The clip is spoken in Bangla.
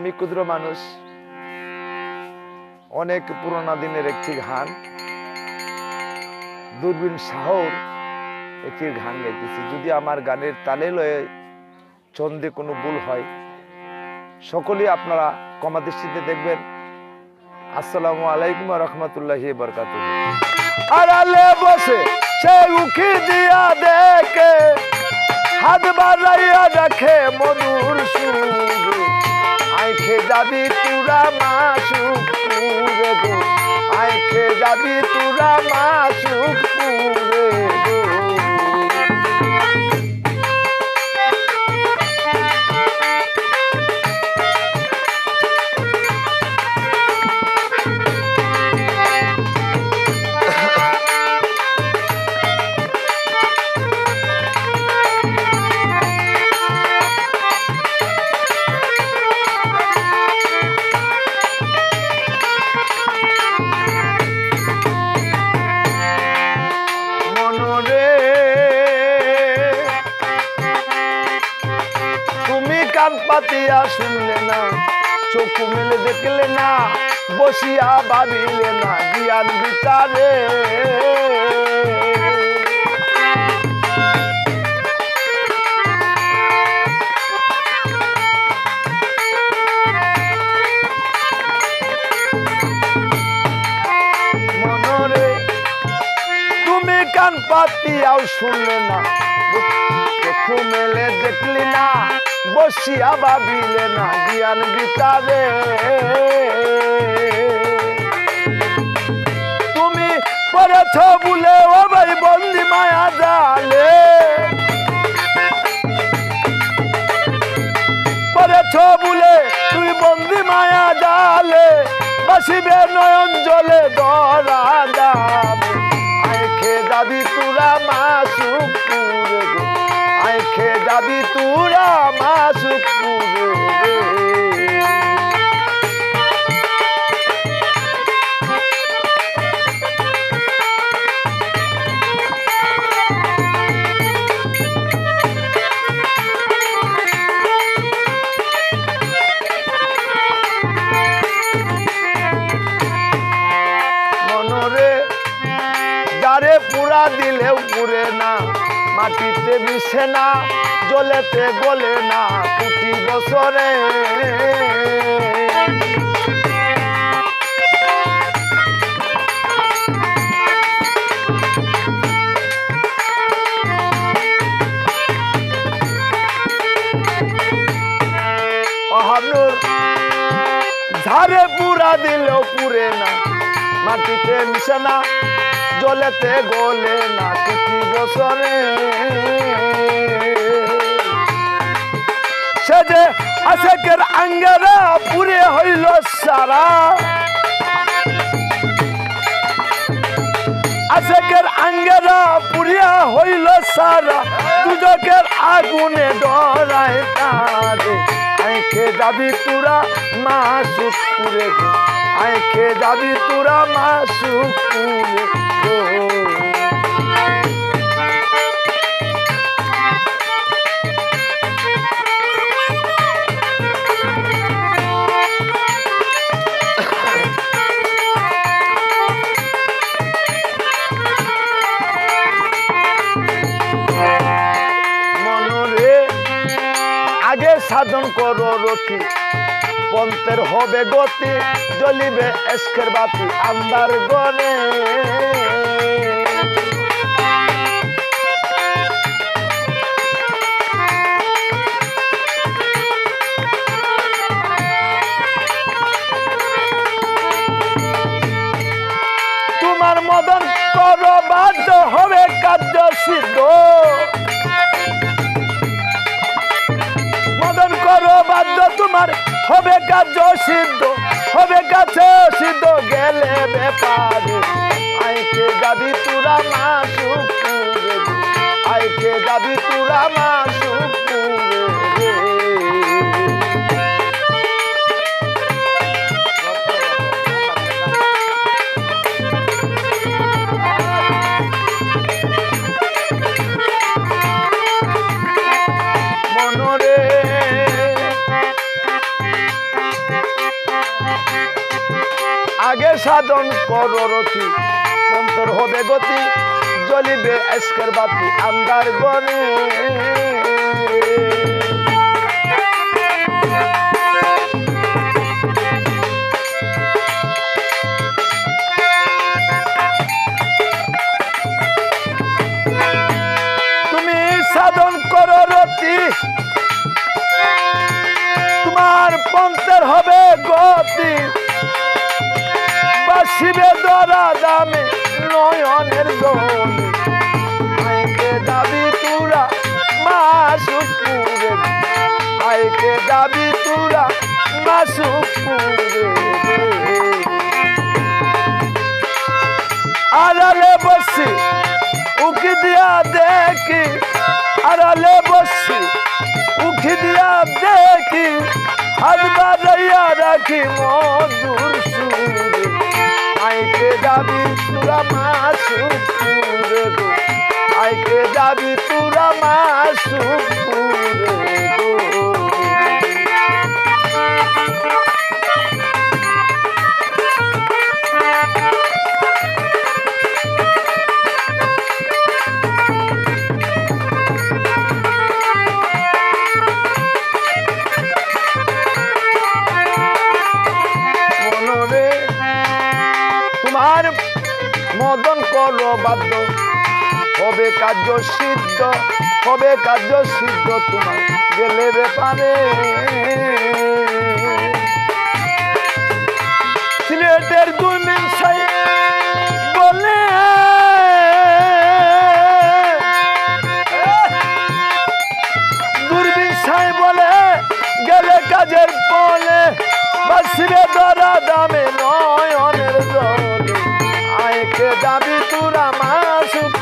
আমি ক্ষুদ্র মানুষ। অনেক পুরোনো দিনের একটি গান। দূরবীন শাহর একটি গান গাইতেছি। যদি আমার গানের তালে লয়ে ছন্দে কোনো ভুল হয়, সকলেই আপনারা কমা দৃষ্টিতে দেখবেন। আসসালামু আলাইকুম রহমতুল্লাহ বরকাত আড়ালে বসে সে উখি দিয়া দেখে, হাত বাড়াইয়া রাখে মধুর সুর। আইখে যাবি তুরা মাসু পুরে গো। আইখে যাবি তুরা মাসুক পাতিয়া শুনলে না, চোখ মেলে দেখলে না, বসিয়া ভাবিলে না জ্ঞান বিচারে। পাতিয়াও শুনলে না দেখলি না বসিয়া ভাবিলে না, জ্ঞান বিচারে তুমি পড়েছ বলে ও ভাই বন্দি মায়া জালে। পড়েছ বলে তুই বন্দি মায়া জালে, বাসিবে নয়ন জলে দরা যাবে আইখে যাবি তুরা মাসুক যাবি তুরা মাসুক পুরা দিলেও পুরে না মাটিতে মিশে না। জলেতে গলে না কোটি বছরে। ঝাড়ে পুরা দিলেও পুরে না। মাটিতে মিশে না, জলেতে গলে না কোটি বছরে। আশেকের আঙ্গেরা পুরে হইল সারা। আশেকের আঙ্গেরা পুরিয়া হইল সারা। দুজকের আগুনে ডরায় কাঁদে আইখে যাবি তুরা মাসুক পুরে আইখে যাবি তুরা মাসুক পুরে আগে করো রথি। পন্থের হবে গতি, জ্বলিবে এসকের বাতি আন্দার গনে তোমার মদন কর, বাধ্য হবে কার্য সিদ্ধ তোমার হবে কাজ সিদ্ধ, হবে কাছে সিদ্ধ গেলে ব্যাপারে। আইকে যাবি তোরা মা সুখ আইকে যাবি মা মাসুক পুরে সাধন কররতি অন্তর হবে গতি, জ্বলিবে এসকের বাতি আন্দার তুমি সাধন করো রতি হবে গতি। বাসিবে দরা দামে নয়নের জলে আইকে দাবি তুরা মাসুপুরে আইকে দাবি তুরা মাসুপুরে আড়ালে বসি, উকি দিয়া দেখি। আড়ালে বসি, উকি দিয়া দেখি। হাত বাজাইয়া রাখি মধুর যাবি তোরা মাসুপুরে গো আইকে যাবি তুরা মাসুপুরে কার্য সিদ্ধ, হবে কার্য সিদ্ধ তোমার। গেলে ব্যাপারে। সিলেটের দুই মিনসাই বলে দূরবীন বলে, গেলে কাজের দামে আয়কে দাবি তুরা মাসুক